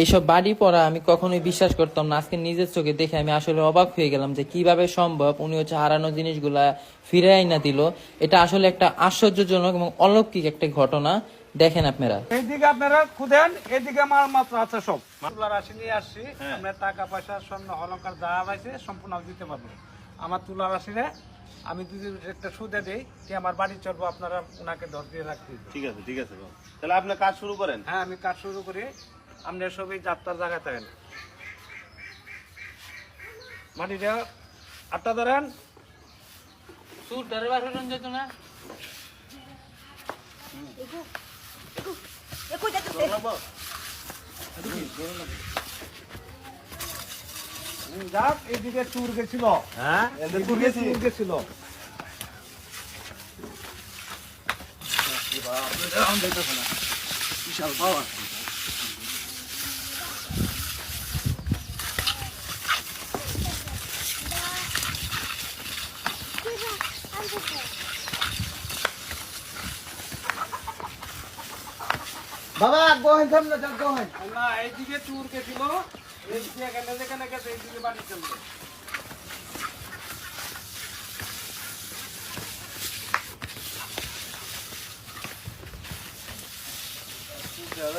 এইসব বাড়ি পড়া আমি কখনোই বিশ্বাস করতাম না। আজকে নিজের চোখে দেখে আমি আসলে অবাক হয়ে গেলাম যে কীভাবে সম্ভব উনি হচ্ছে হারানো জিনিসগুলা ফিরে আইনা দিল। এটা আসলে একটা আশ্চর্যজনক এবং অলৌকিক একটা ঘটনা। দেখেন আপনারা। এইদিকে আপনারা খুদেন এদিকে মাল মাত্র আছে সব। তুলা রাশি নিয়ে আসছি। আপনার টাকা পয়সা স্বর্ণ অলঙ্কার যা আছে সম্পূর্ণ দিতে পারব। আমার তুলা রাশিরে আমি যদি একটা সুদে দিই যে আমার বাড়ি চলবো আপনারা ওনাকে ধর দিয়ে রাখতে ঠিক আছে ঠিক আছে তাহলে আপনি কাজ শুরু করেন। হ্যাঁ আমি কাজ শুরু করি। আপনার সবই যাত্রার জায়গায় থাকেন। মাটিটা আটটা ধরেন। সুর ধরে বাসন যেত না। যাক এইদিকে চুর গেছিল। হ্যাঁ? চুর গেছিল। বাবা গোহেন সামনে চল গোহেন না এইদিকে চুর গেছিল এইদিকে এখানে যেখানে গেছে এইদিকে বাড়ি চলবে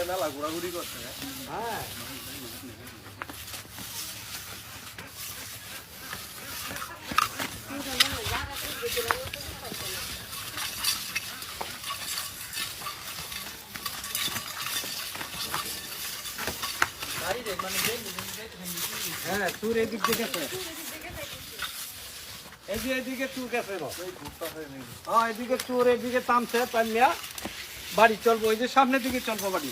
মেলা ঘোরাঘুরি করছে। হ্যাঁ। হ্যাঁ এদিক এদিকে হ্যাঁ এদিকে চুর এদিকে তামছে বাড়ি চলবো ওই যে সামনের দিকে চলবো বাড়ি।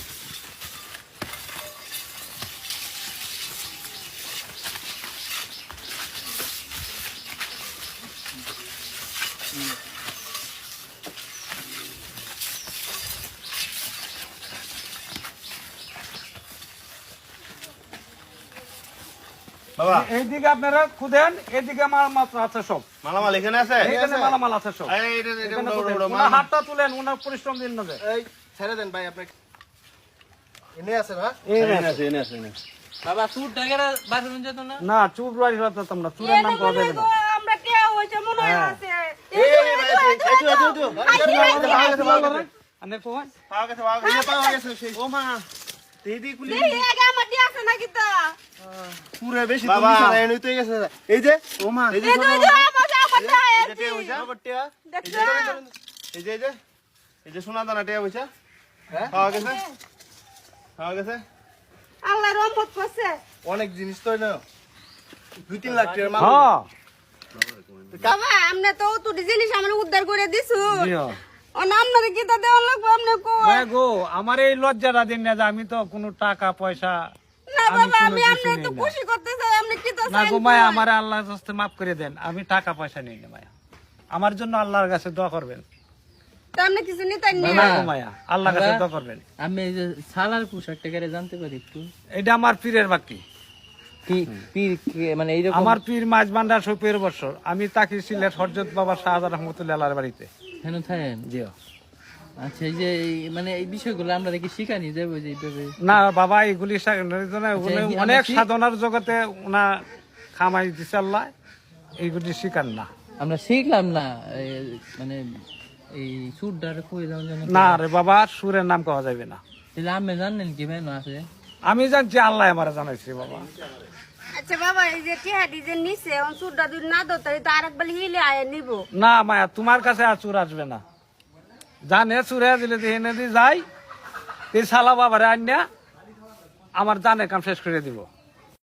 এইদিকে আপনারা খুদেন এদিকে মাল মাত্র আছে সব মালামাল এখানে আছে এখানে মালামাল আছে সব হাতটা তুলেন ওনার পরিশ্রম দিন না। এই ছেড়ে দেন ভাই আপনি এনে আছে না নেন। আছে, এখানে আছে, আছে। বাবা সুর ধরে বাসন যেত না না চুপ রাই রাখতাম না চুরের নাম পাওয়া যাবে না আমরা কে হইছে মনে হয় আছে এই এই ভাই এই, এই, এই, এই, এই, এই, ভাই, এই, ভাই, এই, আনে কোন পাওয়া গেছে, পাওয়া গেছে, পাওয়া গেছে, সেই- ও মা, আমার এই যে এই যে এই আমার আমার যে এই সোনা দানা টিয়া হইছে, হ্যাঁ? গেছে, পাওয়া গেছে। আল্লাহ রহমত করছে। অনেক জিনিস তো না দুই তিন লাখ টাকার মাল হ্যাঁ। বাবা আমনে তো তুই জিনিস আমরা উদ্ধার করে দিছু। গো আমার এই লজ্জাটা দিন না যে আমি তো কোনো টাকা পয়সা না আমি বাবা কোনো আমি কিছু আমনে নেই তো না। খুশি করতে চাই আমনে কি তো না চাই গো মায়া আমার আল্লাহর কাছে মাফ করে দেন। আমি টাকা পয়সা নেই না মায়া। আমার জন্য আল্লাহর কাছে দোয়া করবেন। তা কিছু না? না গো মায়া আল্লাহর কাছে দোয়া করবেন। আমি এই যে সালার পোশাকটা কেটে জানতে পারি একটু। এটা আমার পীরের বাকি কি পীর কে- মানে আমার পীর মাঝ ভান্ডার সপের বছর আমি তাকে সিলেট হরজত বাবা শাহজাদ রহমতুল্লাহ আল্লাহর বাড়িতে। কেন থাকেন জিও আচ্ছা এই যে এই- মানে এই বিষয়গুলো আমরা দেখি শিখানি যাব যে এইভাবে না বাবা এগুলি উনি অনেক সাধনার জগতে উনা খামাই দিছে আল্লাহ এইগুলি না। আমরা শিখলাম না এই মানে এই সুরটার কই না রে বাবা সুরের নাম পাওয়া যাবে না। তাহলে জানেন কি ভাই আছে? আমি জানছি আল্লাহ আমার জানাইছি বাবা। আচ্ছা বাবা, এই যে অন না তো আয় নিব। না মায়া, তোমার কাছে আর চুর আসবে না। জানে চুরে দিলে এনে দিয়ে যাই এই বাবারে আন্যা আমার জানে কাম শেষ করে দিব।